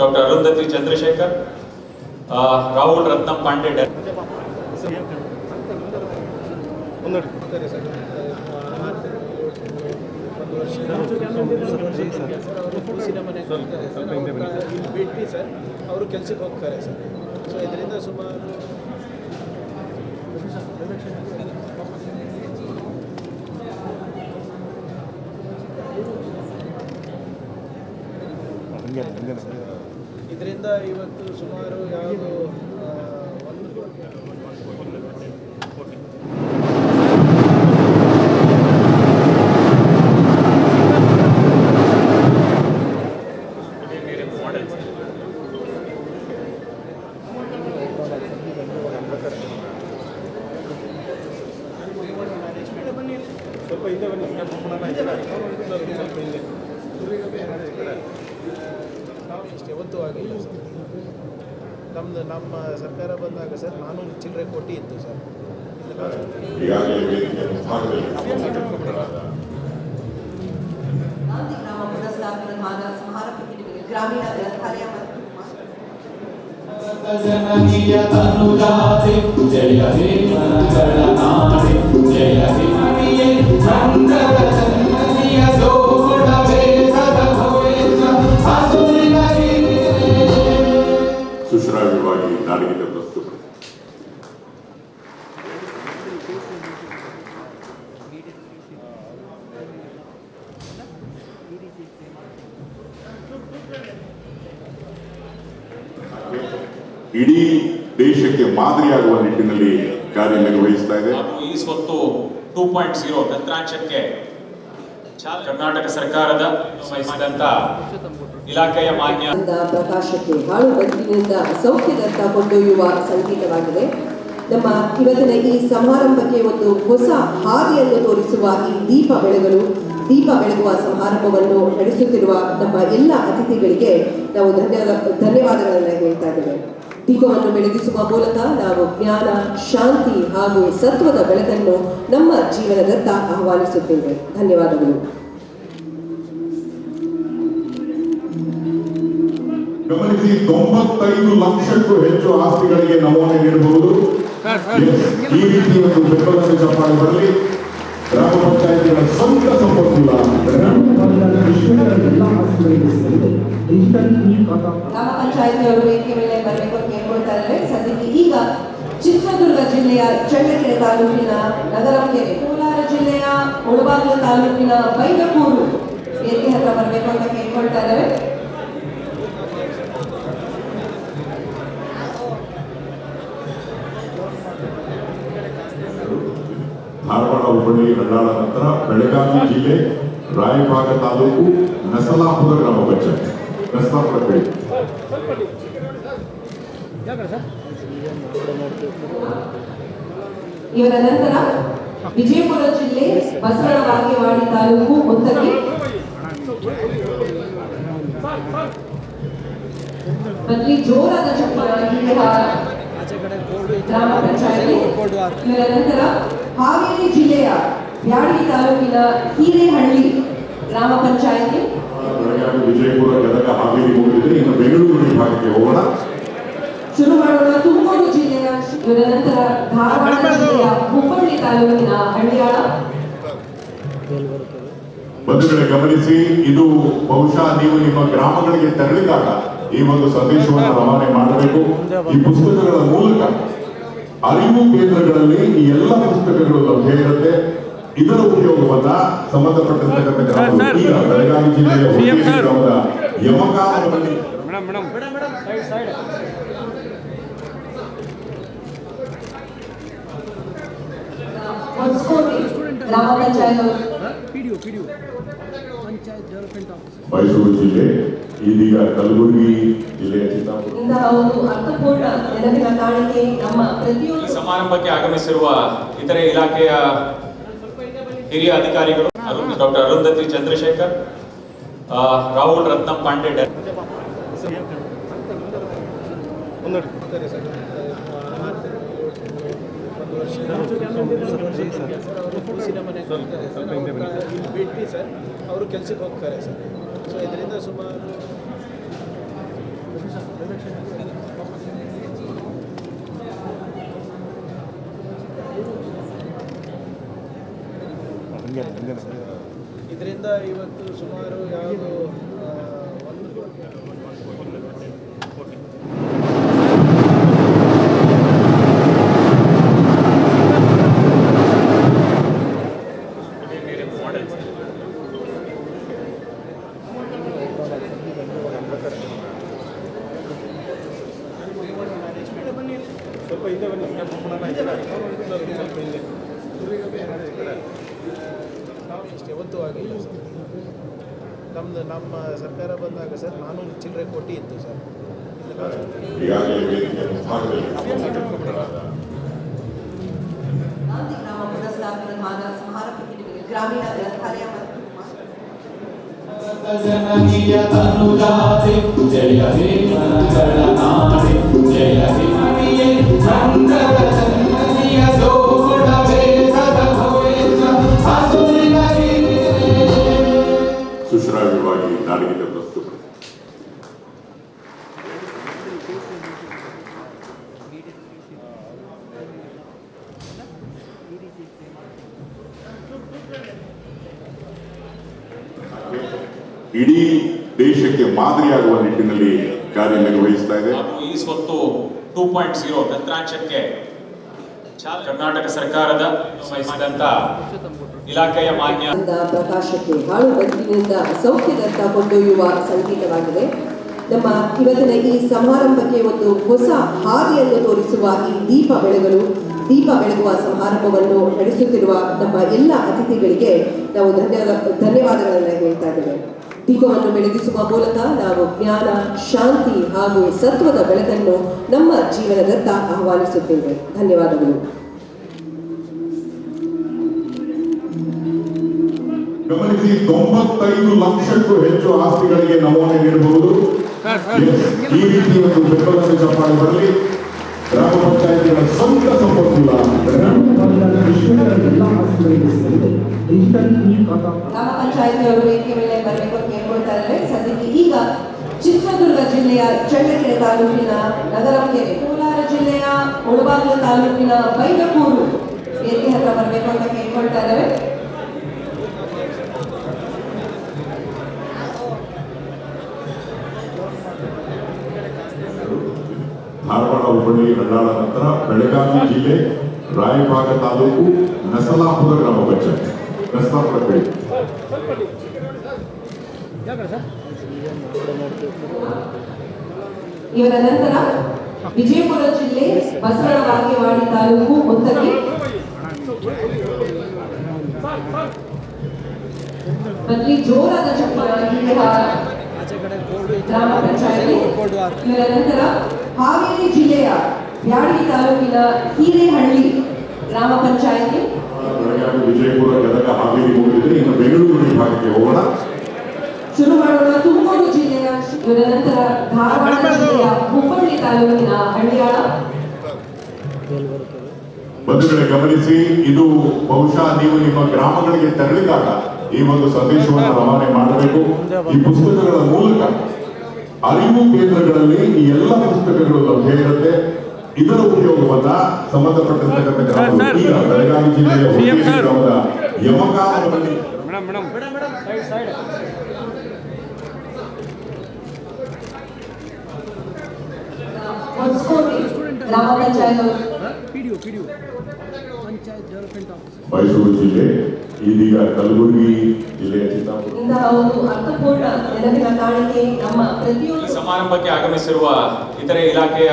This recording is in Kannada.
ಡಾಕ್ಟರ್ ಅರುಂಧತಿ ಚಂದ್ರಶೇಖರ್ ರಾಹುಲ್ ರತ್ನಂ ಪಾಂಡೆ ಬಿಟ್ಟು ಸರ್ ಅವರು ಕೆಲಸಕ್ಕೆ ಹೋಗ್ತಾರೆ ಸರ್ ಸೊ ಇದರಿಂದ ಸುಮಾರು ಇದರಿಂದ ಇವತ್ತು ಸುಮಾರು ಯಾವುದು ಒಂದು ಒಂದು ಸ್ವಲ್ಪ ಹಿಂದೆ ಬನ್ನಿ. ಸ್ವಲ್ಪ ಹಿಂದೆ. ಇಷ್ಟು ಯಾವತ್ತೂ ಆಗಿಲ್ಲ ಸರ್. ನಮ್ಮದು ನಮ್ಮ ಸರ್ಕಾರ ಬಂದಾಗ ಸರ್ ನಾನು ಚಿಲ್ಲರೆ ಕೋಟಿ ಇತ್ತು ಸರ್. ಗ್ರಾಮೀಣ ಗ್ರಂಥಾಲಯ ಜನನೀಯ ತನುಜಾತೆ ಜಯ ನಾಡೆ ಜಯ ಹೇ ಮಂಗಳ ಜನನೀಯ ಜೋಡ ನಾಡಿಗೆ ಪ್ರಸ್ತುತಪಡಿಸಿ ಇಡೀ ದೇಶಕ್ಕೆ ಮಾದರಿಯಾಗುವ ನಿಟ್ಟಿನಲ್ಲಿ ಕಾರ್ಯನಿರ್ವಹಿಸ್ತಾ ಇದೆ. ಈ ಸ್ವತ್ತು ಟೂ ಪಾಯಿಂಟ್ ಜೀರೋ ತಂತ್ರಾಂಶಕ್ಕೆ ಕರ್ನಾಟಕ ಸರ್ಕಾರದ ಇಲಾಖೆಯ ಮಾನ್ಯ ಪ್ರಕಾಶಕ್ಕೆ ಹಾಳು ಬದುಕಿನಿಂದ ಸೌಖ್ಯದತ್ತ ಕೊಂಡೊಯ್ಯುವ ಸಂಗೀತವಾಗಿದೆ ನಮ್ಮ ಇವತ್ತಿನ ಈ ಸಮಾರಂಭಕ್ಕೆ ಒಂದು ಹೊಸ ಹಾದಿಯನ್ನು ತೋರಿಸುವ ಈ ದೀಪ ಬೆಳಗಲು, ದೀಪ ಬೆಳಗುವ ಸಮಾರಂಭವನ್ನು ನಡೆಸುತ್ತಿರುವ ನಮ್ಮ ಎಲ್ಲ ಅತಿಥಿಗಳಿಗೆ ನಾವು ಧನ್ಯವಾದ, ಧನ್ಯವಾದಗಳನ್ನು ಹೇಳ್ತಾ ಇದ್ದೇವೆ. ದೀಪವನ್ನು ಬೆಳಗಿಸುವ ಮೂಲಕ ನಾವು ಜ್ಞಾನ, ಶಾಂತಿ ಹಾಗೂ ಸತ್ವದ ಬೆಳಕನ್ನು ನಮ್ಮ ಜೀವನದತ್ತ ಆಹ್ವಾನಿಸುತ್ತೇವೆ. ಧನ್ಯವಾದಗಳು. ಗಮನಿಸಿ ತೊಂಬತ್ತೈದು ಲಕ್ಷಕ್ಕೂ ಹೆಚ್ಚು ಆಸ್ತಿಗಳಿಗೆ ನಮೂನೆ ನೀಡಬಹುದು. ಈ ರೀತಿ ಒಂದು ಬೆಂಬಲದ ಚಪ್ಪಾಳೆ ಬರಲಿ. ಗ್ರಾಮ ಪಂಚಾಯತಿಗಳ ಸ್ವಂತ ಸಂಪನ್ಮೂಲ ಗ್ರಾಮ ಪಂಚಾಯತಿಯವರು ವೇದಿಕೆ ಮೇಲೆ ಬರಬೇಕು ಅಂತ ಕೇಳ್ಕೊಳ್ತಾ ಇದ್ದಾರೆ? ಸದ್ಯಕ್ಕೆ ಈಗ ಚಿತ್ರದುರ್ಗ ಜಿಲ್ಲೆಯ ಚಳ್ಳಕೆರೆ ತಾಲೂಕಿನ ನಗರಕೆರೆ ಕೋಲಾರ ಜಿಲ್ಲೆಯ ಮುಳಬಾಗಿಲು ತಾಲೂಕಿನ ಬೈಲಕೂರು ವೇದಿಕೆ ಹತ್ರ ಬರಬೇಕು ಅಂತ ಕೇಳ್ಕೊಳ್ತಾ ಇದ್ದಾರೆ. ಧಾರವಾಡ ಹುಬ್ಬಳ್ಳಿ ಬಳ್ಳಾಳ ನಂತರ ಬೆಳಗಾವಿ ಜಿಲ್ಲೆ ರಾಯಭಾಗ ತಾಲೂಕು ನಸಲಾಪುರ ಗ್ರಾಮ ಪಂಚಾಯತ್. ನಸಲಾಪುರ ಕಡೆ ಇವರ ನಂತರ ವಿಜಯಪುರ ಜಿಲ್ಲೆ ಬಸವನ ಬಾಗೇವಾಡಿ ತಾಲೂಕು ಮುತ್ತಗಿ ಬದಲಿ ಜೋರಾದ ಚಪ್ಪಲ ಇರುವ ಗ್ರಾಮ ಪಂಚಾಯತಿ. ಇವರ ನಂತರ ಹಾವೇರಿ ಜಿಲ್ಲೆಯ ಬ್ಯಾಡಗಿ ತಾಲೂಕಿನ ಹಿರೇಹಳ್ಳಿ ಗ್ರಾಮ ಪಂಚಾಯತಿ. ವಿಜಯಪುರ ಗದಗ ಹಾವೇರಿ ಹೋಗಿದ್ರೆ ಇನ್ನು ಬೆಂಗಳೂರು ವಿಭಾಗಕ್ಕೆ ಹೋಗೋಣ. ಶುರು ಮಾಡೋಣ ತುಮಕೂರು ಜಿಲ್ಲೆಯ ನಂತರ ಧಾರವಾಡ ಜಿಲ್ಲೆಯ ಹುಬ್ಬಳ್ಳಿ ತಾಲೂಕಿನ ಹಳ್ಳಿಯಾಳ. ಬಂಧುಗಳೇ ಗಮನಿಸಿ ಇದು ಬಹುಶಃ ನೀವು ನಿಮ್ಮ ಗ್ರಾಮಗಳಿಗೆ ತೆರಳಿದಾಗ ಈ ಒಂದು ಸಂದೇಶವನ್ನು ರವಾನೆ ಮಾಡಬೇಕು. ಈ ಪುಸ್ತಕಗಳ ಮೂಲಕ ಅರಿವು ಕೇಂದ್ರಗಳಲ್ಲಿ ಈ ಎಲ್ಲ ಪುಸ್ತಕಗಳು ಲಭ್ಯ ಇರುತ್ತೆ. ಇದರ ಉಪಯೋಗವನ್ನ ಸಂಬಂಧಪಟ್ಟಿರ್ತಕ್ಕಂಥ ಗ್ರಾಮಗಳು ಈಗ ಬೆಳಗಾವಿ ಜಿಲ್ಲೆಯ ಹುಕ್ಕೇರಿ ಗ್ರಾಮದ ಮೈಸೂರು ಜಿಲ್ಲೆ ಇದೀಗ ಕಲಬುರಗಿ ಜಿಲ್ಲೆಯ ಚಿತ್ತಾಪುರ. ಇಂತಹ ಒಂದು ಅರ್ಥಪೂರ್ಣ ನೆನಪಿನ ಕಾಣಿಕೆ ನಮ್ಮ ಈ ಪ್ರತಿಯೊಂದು ಸಮಾರಂಭಕ್ಕೆ ಆಗಮಿಸಿರುವ ಇತರೆ ಇಲಾಖೆಯ ಹಿರಿಯ ಅಧಿಕಾರಿಗಳು ಡಾಕ್ಟರ್ ಅರುಂಧತಿ ಚಂದ್ರಶೇಖರ್ ಆ, ರಾಹುಲ್ ರತ್ನ ಪಾಂಡೆ ಸರ್ ಅವರು ಕೆಲಸಕ್ಕೆ ಹೋಗ್ತಾರೆ ಸರ್ ಸೊ ಇದರಿಂದ ಸುಮಾರು ಇದರಿಂದ ಇವತ್ತು ಸುಮಾರು ಯಾವುದು ಇಷ್ಟು ಯಾವತ್ತೂ ಆಗಿಲ್ಲ ಸರ್. ನಮ್ಮದು ನಮ್ಮ ಸರ್ಕಾರ ಬಂದಾಗ ಸರ್ ನಾನು ಚಿಲ್ಲರೆ ಕೋಟಿ ಇತ್ತು ಸರ್. ಗ್ರಾಮೀಣ ಗ್ರಂಥಾಲಯ ಜನನಿಯ ತನುಜಾತೆ ಜಯ ನಾಡೆ ಜಯ ಇಡೀ ದೇಶಕ್ಕೆ ಮಾದರಿಯಾಗುವ ನಿಟ್ಟಿನಲ್ಲಿ ಕಾರ್ಯನಿರ್ವಹಿಸ್ತಾ ಇದೆ. ಈ ಸ್ವತ್ತು ಟೂ ಪಾಯಿಂಟ್ ಜೀರೋ ತಂತ್ರಾಂಶಕ್ಕೆ ಕರ್ನಾಟಕ ಸರ್ಕಾರದ ಇಲಾಖೆಯ ಮಾನ್ಯ ಪ್ರಕಾಶಕ್ಕೆ ಹಾಳು ಬದುಕಿನಿಂದ ಸೌಖ್ಯದತ್ತ ಕೊಂಡೊಯ್ಯುವ ಸಂಗೀತವಾಗಿದೆ ನಮ್ಮ ಇವತ್ತಿನ ಈ ಸಮಾರಂಭಕ್ಕೆ ಒಂದು ಹೊಸ ಹಾದಿಯನ್ನು ತೋರಿಸುವ ಈ ದೀಪ ಬೆಳಗಲು ದೀಪ ಬೆಳಗುವ ಸಮಾರಂಭವನ್ನು ನಡೆಸುತ್ತಿರುವ ನಮ್ಮ ಎಲ್ಲ ಅತಿಥಿಗಳಿಗೆ ನಾವು ಧನ್ಯವಾದ ಧನ್ಯವಾದಗಳನ್ನು ಹೇಳ್ತಾ ಇದ್ದೇವೆ. ದೀಪವನ್ನು ಬೆಳಗಿಸುವ ಮೂಲಕ ನಾವು ಜ್ಞಾನ, ಶಾಂತಿ ಹಾಗೂ ಸತ್ವದ ಬೆಳಕನ್ನು ನಮ್ಮ ಜೀವನದತ್ತ ಆಹ್ವಾನಿಸುತ್ತೇವೆ. ಧನ್ಯವಾದಗಳು. ಗಮನಿಸಿ, ತೊಂಬತ್ತೈದು ಲಕ್ಷಕ್ಕೂ ಹೆಚ್ಚು ಆಸ್ತಿಗಳಿಗೆ ನಮೂನೆ ನೀಡಬಹುದು. ಈ ರೀತಿ ಒಂದು ಬೆಂಬಲದ ಚಪ್ಪಾಳೆ ಬರಲಿ. ಗ್ರಾಮ ಪಂಚಾಯತಿಗಳ ಸ್ವಂತ ಸಂಪನ್ಮೂಲ ಗ್ರಾಮ ಪಂಚಾಯತಿಯವರು ವೇದಿಕೆ ಮೇಲೆ ಬರಬೇಕು ಅಂತ ಕೇಳ್ಕೊಳ್ತಾ ಇದ್ದಾರೆ ಸದ್ಯಕ್ಕೆ ಈಗ ಚಿತ್ರದುರ್ಗ ಜಿಲ್ಲೆಯ ಚಳ್ಳಕೆರೆ ತಾಲೂಕಿನ ನಗರಕೆರೆ ಕೋಲಾರ ಜಿಲ್ಲೆಯ ಮುಳಬಾಗಿಲು ತಾಲೂಕಿನ ಬೈಲಕೂರು ವೇದಿಕೆ ಹತ್ರ ಬರಬೇಕು ಅಂತ ಕೇಳ್ಕೊಳ್ತಾ ಇದ್ದಾರೆ ಧಾರವಾಡ ಹುಬ್ಬಳ್ಳಿ ಬೆಳಗಾವಿ ಜಿಲ್ಲೆ ರಾಯಭಾಗ ತಾಲೂಕು ನಸಲಾಪುರ ಗ್ರಾಮ ಪಂಚಾಯತ್ ನಸಲಾಪುರ ಕಡೆ ಇವರ ನಂತರ ವಿಜಯಪುರ ಜಿಲ್ಲೆ ಬಸವನ ಬಾಗೇವಾಡಿ ತಾಲೂಕು ಮುತ್ತಗಿ ಬದಲಿ ಜೋರಾದ ಚಪ್ಪಲ ಇರುವ ಗ್ರಾಮ ಪಂಚಾಯತಿ ಇವರ ನಂತರ ಹಾವೇರಿ ಜಿಲ್ಲೆಯ ಬ್ಯಾಡಗಿ ತಾಲೂಕಿನ ಹಿರೇಹಳ್ಳಿ ಗ್ರಾಮ ಪಂಚಾಯತಿ? ವಿಜಯಪುರ ಗದಗ ಹಾವೇರಿ ಮುಗಿದಿದೆ ಇನ್ನು ಬೆಂಗಳೂರು ವಿಭಾಗಕ್ಕೆ ಹೋಗೋಣ. ಶುರು ಮಾಡೋಣ ತುಮಕೂರು ಜಿಲ್ಲೆಯ ನಂತರ ಧಾರವಾಡ ಜಿಲ್ಲೆಯ ಹುಬ್ಬಳ್ಳಿ ತಾಲೂಕಿನ ಹಳ್ಳಿಯಾಳ. ಬಂಧುಗಳೇ ಗಮನಿಸಿ ಇದು ಬಹುಶಃ ನೀವು ನಿಮ್ಮ ಗ್ರಾಮಗಳಿಗೆ ತೆರಳಿದಾಗ ಈ ಒಂದು ಸಂದೇಶವನ್ನು ರವಾನೆ ಮಾಡಬೇಕು. ಈ ಪುಸ್ತಕಗಳ ಮೂಲಕ ಅರಿವು ಕೇಂದ್ರಗಳಲ್ಲಿ ಈ ಎಲ್ಲ ಪುಸ್ತಕಗಳು ಲಭ್ಯ ಇರುತ್ತೆ. ಇದರ ಉಪಯೋಗವನ್ನ ಸಂಬಂಧಪಟ್ಟಿರ್ತಕ್ಕಂಥ ಗ್ರಾಮಗಳು ಈಗ ಬೆಳಗಾವಿ ಜಿಲ್ಲೆಯ ಗ್ರಾಮದ ಮೈಸೂರು ಜಿಲ್ಲೆ ಇದೀಗ ಕಲಬುರಗಿ ಜಿಲ್ಲೆಯ ಸಮಾರಂಭಕ್ಕೆ ಆಗಮಿಸಿರುವ ಇತರೆ ಇಲಾಖೆಯ